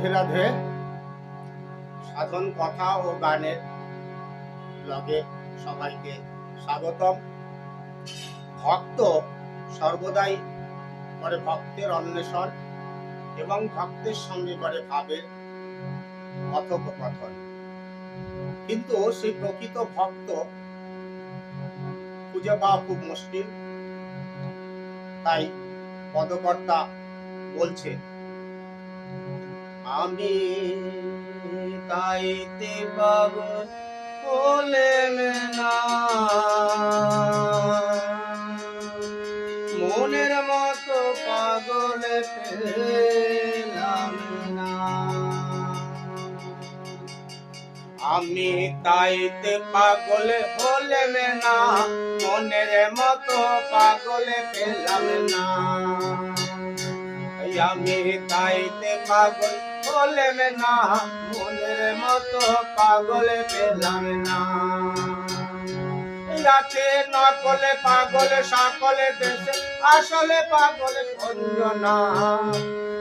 রাধে রাধে সাধন, কথা ও গানের ব্লগে সবাইকে স্বাগতম। ভক্ত সর্বদাই করে ভক্তের অন্বেষণ এবং ভক্তের সঙ্গে করে ভাবের কথোপকথন। কিন্তু সেই প্রকৃত ভক্ত খুঁজে পাওয়া খুব মুশকিল। তাই পদকর্তা বলছে আমি তাইতে পাব বলেন না। মনের মতো পাগল পেলাম না। আমি তাইতে পাগল হলেন না, মনের মতো পাগল পেলাম না। আমি তাইতে পাগল হলেন না মনের মতো পাগল পেলাম না। আছে নকলে পাগল, সকলে দেশে আসলে পাগল না।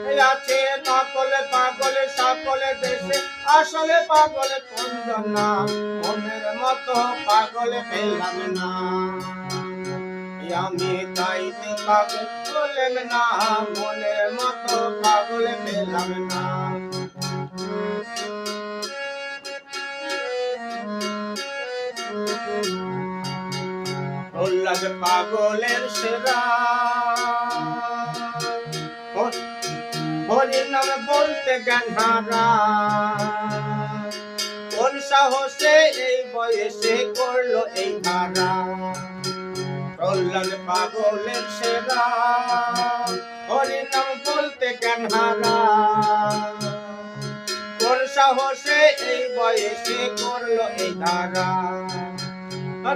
এই আছে নকলে পাগল, সকলে দেশে আসলে পাগল না। মনের মতো পাগল পেলাম না। আমি তাইতে পাগল হলেন না মনের মতো পাগল পেলাম না। প্রহ্লাদ পাগলের সেরা। হরির নামে বলতে জ্ঞান হারা। কোন সাহসে এই বয়সে করল এই ধারা প্রহ্লাদ পাগলের সেরা হরির নাম বলতে জ্ঞান হারা? কোন সাহসে এই বয়সে করল এই ধারা?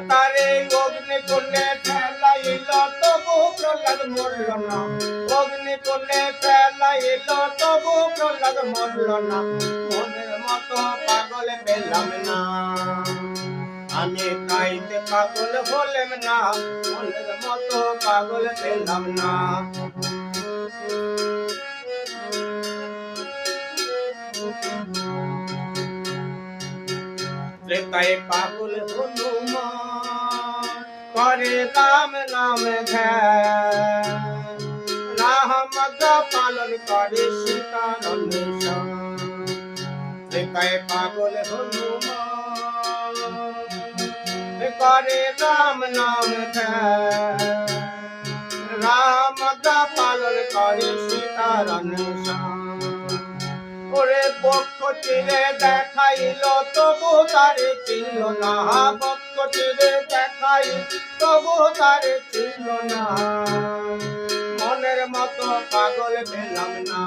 তারে অগ্নি কোণে ফেলাইল, তবু প্রহ্লাদ মরল না। অগ্নি কোণে ফেলাইল, তবু প্রহ্লাদ মরল না। মনের মতো পাগল পেলাম না। আমি তাইতে পাগল হলেম না মনের মতো পাগল পেলাম না। ত্রেতায় পাগল হনুমান, করে রাম নাম ধ্যান পালন করে সীতার অন্বেষণ ত্রেতায় পাগল হনুমান করে রাম নাম রামদ পালন করে সীতার ওরে পক্ষ চিরে দেখাইল তবু তারে ছিল না। পক্ষ চিরে দেখাই তবু তারে ছিল না। মনের মতো পাগল পেলাম না।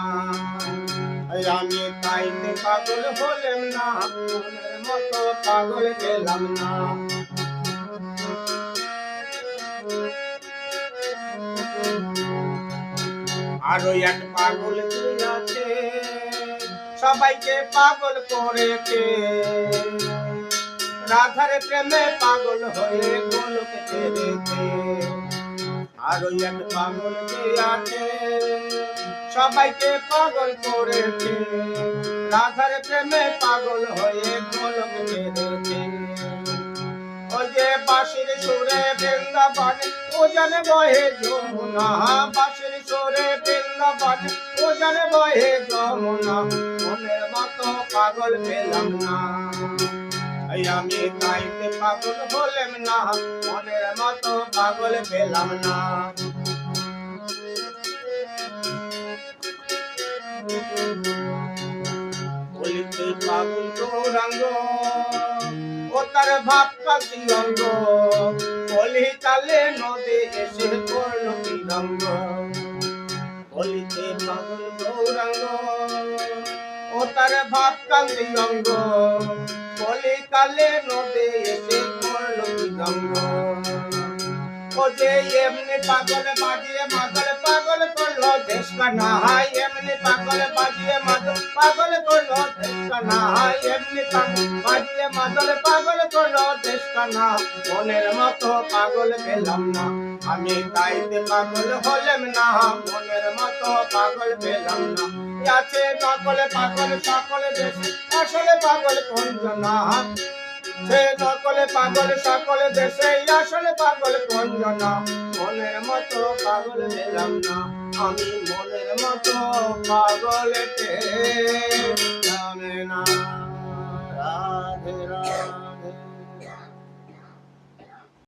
আমি তাইতে পাগল হলেম না। মনের মতো পাগল পেলাম না। আরও এক পাগল আছে। সবাইকে পাগল করেছে। রাধার প্রেমে পাগল হয়ে গোলকে ছেড়েছে আরও এক পাগল আছে। সবাইকে পাগল করেছে। রাধার প্রেমে পাগল হয়ে গোলকে ছেড়েছে বাঁশির সুরে বৃন্দাবন, ও জানে বহে যমুনা। বাঁশির সুরে বৃন্দাবন, ও জানে বহে যমুনা। মনের মতো পাগল পেলাম না। আমি তাইতে পাগল হলেম না। মনের মতো পাগল পেলাম না। পাগল গৌরাঙ্গ ও তার ভাব কাশি অঙ্গ। বলি চালে নদী এসে করল কি রঙ্গ বলিতে পাগল গৌরাঙ্গ। ও তার ভাব কান্তি অঙ্গ। বলি কালে এসে করল কি ও যে এমনি পাগল বাজিয়ে মাগল পাগল করল দেশ এমনি পাগল বাজিয়ে মাগল পাগল কানা এমনি পাগল বাজিয়ে মাগল পাগল করল দেশ কানা মনের মতো পাগল পেলাম না, আমি তাইতে পাগল হলেম না। মনের মতো পাগল পেলাম না। আছে নকলে পাগল, সকলে দেশে আসলে পাগল কঞ্জনা সে নকলে পাগল, সকলে দেশে আসলে পাগল কঞ্জনা মনের মতো পাগল পেলাম না। আমি মনের মতো পাগলেতে জানে না রাধে রাধে।